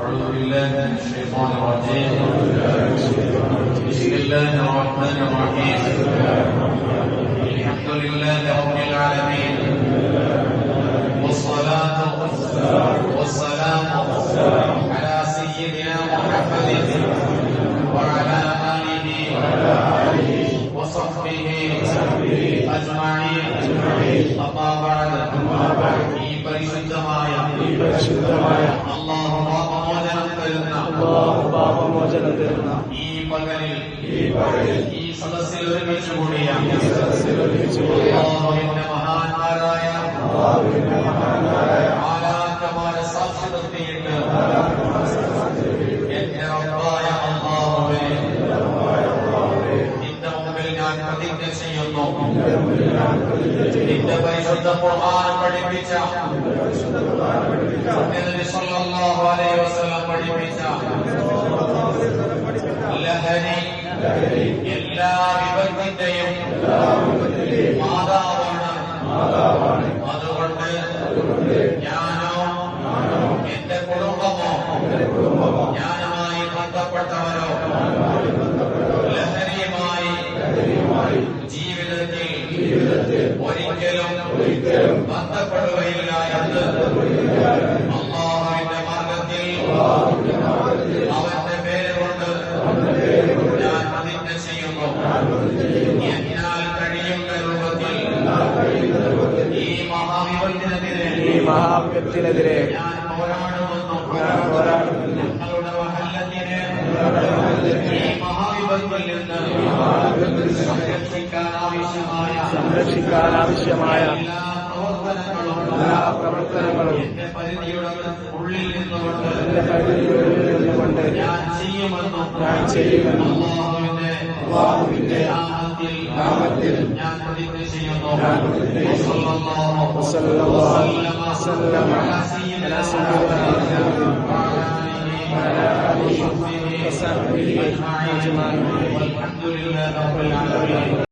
أعوذ بالله من الشيطان الرجيم بسم الله الرحمن الرحيم الحمد لله رب العالمين والصلاة والسلام على سيدنا محمد. وعلى آله. وصحبه. أجمعين. ഈ പകലിൽ ഈ സദസ്സിൽ ഒരുമിച്ച് കൂടിയ മഹാന്മാരായ ആരാധമാരെ സാക്ഷി നിർത്തിയിട്ട് എന്റെ റബ്ബായ അള്ളാഹുവേ നിന്റെ മുമ്പിൽ ഞാൻ പ്രതിജ്ഞ ചെയ്യുന്നു. നിന്റെ പരിശുദ്ധ ഖുർആൻ പഠിപ്പിച്ച പഠിപ്പിച്ച ലഹരി എല്ലാ വിപത്തിന്റെയും മാതാവാണ്. അതുകൊണ്ട് ഞാനോ എന്റെ കുടുംബമോ ഞാനുമായി ബന്ധപ്പെട്ടവരോ ലഹരിയുമായി ജീവിതത്തിൽ ഒരിക്കലും ബന്ധപ്പെടുകയില്ല എന്ന് അള്ളാഹുവിന്റെ മാർഗത്തിൽ അവന്റെ പേര് കൊണ്ട് ഞാൻ പ്രതിജ്ഞ ചെയ്യുന്നു എന്നാൽ കഴിയുന്ന രൂപത്തിൽ ഈ മഹാവിപത്തിനെതിരെ ഈ മഹാവിപത്തിനെതിരെ ഞാൻ പോരാടുമെന്നും ഞാൻ പോരാടുമെന്നും ഞങ്ങളുടെ മഹല്ലത്തിനെ ഈ മഹാവിപത്തിൽ നിന്ന് സംരക്ഷിക്കാൻ ആവശ്യമായ സംരക്ഷിക്കാനാവശ്യമായ എല്ലാ പ്രവർത്തനങ്ങളും എന്റെ പരിധിയുടെ ഉള്ളിൽ നിന്നുകൊണ്ട് ഞാൻ ചെയ്യുമെന്നും ഞാൻ ചെയ്യുമെന്നും അള്ളാഹുവിന്റെ അല്ലാഹുവിന്റെ നാമത്തിൽ നാമത്തിൽ ഞാൻ പ്രതിജ്ഞ ചെയ്യുന്നു ഞാൻ പ്രതിജ്ഞ ചെയ്യുന്നു. വസല്ലല്ലാഹു